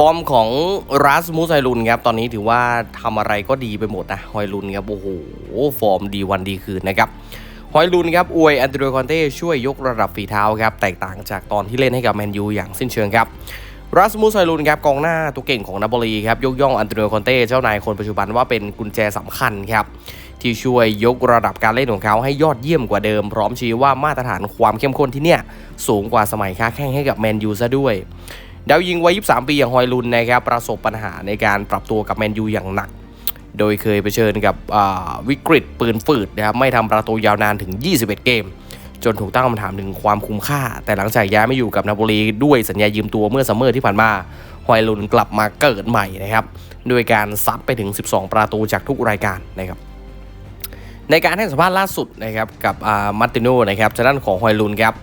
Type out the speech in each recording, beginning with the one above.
ฟอร์มของรัสมูสไฮลุนครับ ตอนนี้ถือว่าทำอะไรก็ดีไปหมดนะฮอยลุนครับ โอ้โห ฟอร์มดีวันดีคืนนะครับฮอยลุนครับอวยอันเดรคอนเต้ช่วยยกระดับฝีเท้าครับ แตกต่างจากตอนที่เล่นให้กับแมนยูอย่างสิ้นเชิงครับรัสมูสไฮลุนครับกองหน้าตัวเก่งของนาโปลีครับยกย่องอันเดรคอนเต้เจ้านายคนปัจจุบันว่าเป็นกุญแจสำคัญครับที่ช่วยยกระดับการเล่นของเขาให้ยอดเยี่ยมกว่าเดิม พร้อมชี้ว่ามาตรฐานความเข้มข้นที่เนี่ยสูงกว่าสมัยค้าแข่งให้กับแมนยูซะด้วย ดาวยิงวัย 23 ปีอย่างฮอยลุนนะครับประสบปัญหาในการปรับตัวกับแมนยูอย่างหนัก โดยเคยเผชิญกับวิกฤตปืนฝืดนะครับไม่ทำประตูยาวนานถึง 21 เกม จนถูกตั้งคำถามถึงความคุ้มค่า แต่หลังจากย้ายมาอยู่กับนาโปลีด้วยสัญญายืมตัวเมื่อซัมเมอร์ที่ผ่านมาฮอยลุนกลับมาเกิดใหม่นะครับด้วยการซัดไปถึง 12 ประตูจากทุกรายการนะครับในการให้สัมภาษณ์ล่าสุดนะครับกับมาร์ติโนนะครับทางด้านของฮอยลุนครับ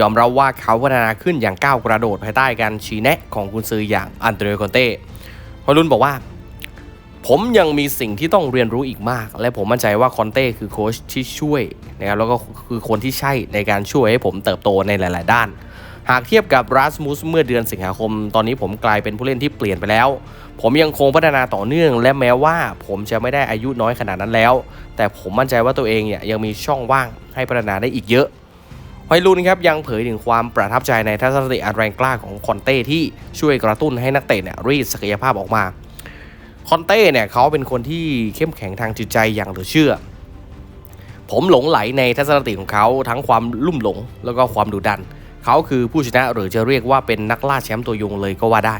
ยอมรับว่าเขาพัฒนาขึ้นอย่างก้าวกระโดดภายใต้การชี้แนะของกุนซืออย่างอันเดรคอนเต้ฮอลุนบอกว่า ผมยังมีสิ่งที่ต้องเรียนรู้อีกมาก และผมมั่นใจว่าคอนเต้คือโค้ชที่ช่วยนะครับแล้วก็คือคนที่ใช่ในการช่วยให้ผมเติบโตในหลาย ๆ ด้าน หากเทียบกับรัสมุสเมื่อเดือนสิงหาคม ตอนนี้ผมกลายเป็นผู้เล่นที่เปลี่ยนไปแล้ว ผมยังคงพัฒนาต่อเนื่อง และแม้ว่าผมจะไม่ได้อายุน้อยขนาดนั้นแล้ว แต่ผมมั่นใจว่าตัวเองเนี่ยยังมีช่องว่างให้พัฒนาได้อีกเยอะ ฮอยลูนครับยังเผยถึงความประทับใจในทัศนคติอันแรงกล้าของคอนเต้ที่ช่วยกระตุ้นให้นักเตะเนี่ยรีดศักยภาพออกมา คอนเต้เนี่ยเขาเป็นคนที่เข้มแข็งทางจิตใจอย่างเหลือเชื่อ ผมหลงไหลในทัศนคติของเขาทั้งความลุ่มหลงแล้วก็ความดุดัน เขาคือผู้ชนะหรือจะเรียกว่าเป็นนักล่าแชมป์ตัวยงเลยก็ว่าได้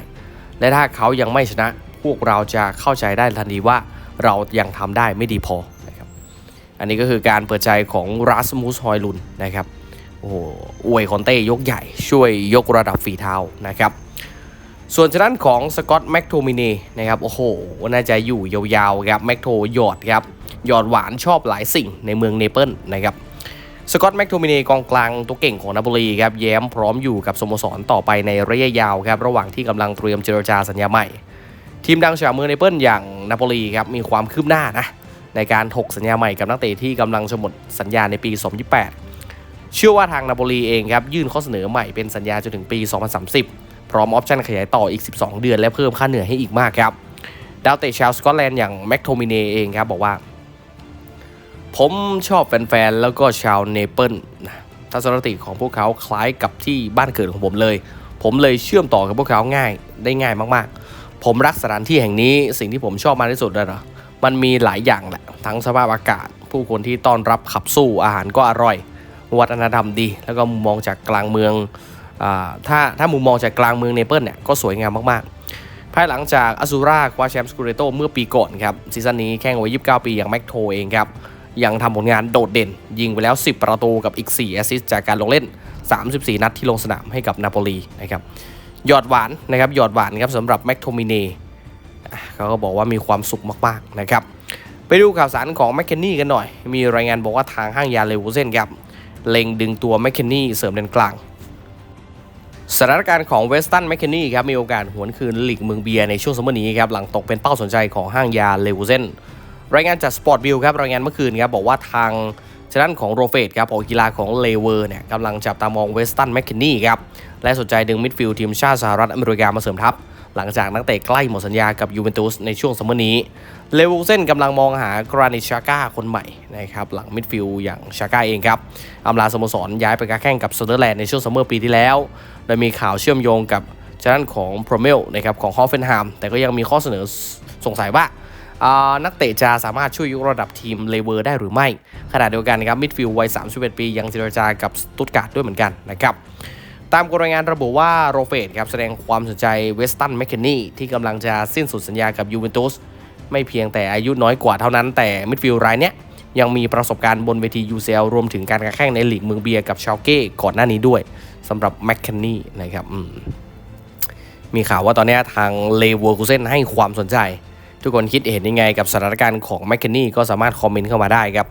และถ้าเขายังไม่ชนะ พวกเราจะเข้าใจได้ทันทีว่าเรายังทำได้ไม่ดีพอนะครับอันนี้ก็คือการเปิดใจของรัสมูสฮอยลุนนะครับ โอ้โหอวยคอนเต้ยกใหญ่ช่วยยกระดับฝีเท้านะครับ ส่วนทางด้านของสกอตแม็กโทมินีนะครับโอ้โห น่าจะอยู่ยาวๆครับแม็กโทหยอดครับหยอดหวานชอบหลายสิ่งในเมืองเนเปิลนะครับสกอตแม็กโทมินีกองกลางตัวเก่งของนาโปลีครับแย้มพร้อมอยู่กับสโมสรต่อไปในระยะยาวครับระหว่างที่กำลังเตรียมเจรจาสัญญาใหม่ ทีมดังจากเมืองเนเปิลอย่างนาโปลีครับมีความคืบหน้านะในการถกสัญญาใหม่กับนักเตะที่กำลังจะหมดสัญญาในปี 2028 เชื่อว่าทางนาโปลีเองครับยื่นข้อเสนอใหม่เป็นสัญญาจนถึงปี 2030 พร้อมออปชั่นขยายต่ออีก 12 เดือนและเพิ่มค่าเหนื่อยให้อีกมากครับดาวเตะชาวสกอตแลนด์อย่างแม็กโทมิเนเองครับบอกว่า ผมชอบแฟนๆ แล้วก็ชาวเนเปิลนะทัศนคติของพวกเขาคล้ายกับที่บ้านเกิดของผมเลย ผมเลยเชื่อมต่อกับพวกเขาง่ายได้ง่ายมากๆ ผมรักสถานที่แห่งนี้สิ่งที่ผมชอบมากที่สุดเลยเหรอมันมีหลายอย่างแหละทั้งสภาพอากาศ ผู้คนที่ต้อนรับขับสู้อาหารก็อร่อย วัฒนธรรมดี แล้วก็มุมมองจากกลางเมืองอถ้าถ้ามุมมองจากกลางเมืองเนเปิลเนี่ยก็สวยงามมากๆ ภายหลังจากอ z ซูราคว้าแชมป์สกูเรโตเมื่อปีก่อนครับซีซั่นนี้แข่งไว้29 ปีอย่างแม็กโทเองครับยังทำผลงานโดดเด่น ยิงไปแล้ว 10 ประตูกับอีก 4 แอสซิสต์จากการลงเล่น 34 นัดที่ลงสนามให้กับนาโปลีนะครับหยอดหวานนะครับหยอดหวานครับสำหรับแม็กโทมิเนเขาก็บอกว่ามีความสุขมากๆนะครับไปดูข่าวสารของแมคเคนนี่กันหน่อย มีรายงานบอกว่าทางห้างยาเลวูเซนครับ เล็งดึงตัวแมคเคนนี่เสริมเลนกลางสถานการณ์ของเวสตันแมคเคนนี่ครับมีโอกาสหวนคืนลีกเมืองเบียร์ในช่วงซัมมอร์นี้ครับหลังตกเป็นเป้าสนใจของห้างยาเลวูเซนรายงานจากสปอร์ตวิวครับรายงานเมื่อคืนครับบอกว่าทางชด้านของโรเฟตครับของกีฬาของเลเวอร์เนี่ยกำลังจับตามองเวสตันแมคเคนนี่ครับและสนใจดึงมิดฟิลด์ทีมชาติสหรัฐอเมริกามาเสริมทัพ หลังจากนักเตะใกล้หมดสัญญากับยูเวนตุสในช่วงซัมเมอร์นี้ เลวูเซนกำลังมองหากรานิชาก้าคนใหม่นะครับหลังมิดฟิลด์อย่างชาก้าเองครับอำลาสโมสรย้ายไปค้าแข่งกับเซอร์แลนด์ในช่วงซัมเมอร์ปีที่แล้ว โดยมีข่าวเชื่อมโยงกับชด้านของโปรเมลนะครับของฮอฟเฟนไฮม์แต่ก็ยังมีข้อเสนอสงสัยว่านักเตะจะสามารถช่วยยกระดับทีมเลเวอร์ได้หรือไม่ ขณะเดียวกันนะครับมิดฟิลด์วัย 31 ปี ยังเจรจากับสตุตการ์ดด้วยเหมือนกันนะครับ ตามรายงานระบุว่าโรเฟตครับแสดงความสนใจเวสตันแมคเคนนี่ที่กำลังจะสิ้นสุดสัญญากับยูเวนตุสไม่เพียงแต่อายุน้อยกว่าเท่านั้นแต่มิดฟิลด์รายเนี้ยยังมีประสบการณ์บนเวที UCL รวมถึงการแข่งในลีกเมืองเบียร์กับชาลเก้ก่อนหน้านี้ด้วยสำหรับแมคเคนนี่นะครับมีข่าวว่าตอนนี้ทางเลเวอร์คูเซนให้ความสนใจ ทุกคนคิดเห็นยังไงกับสถานการณ์ของแมคเคนนี่ก็สามารถคอมเมนต์เข้ามาได้ครับ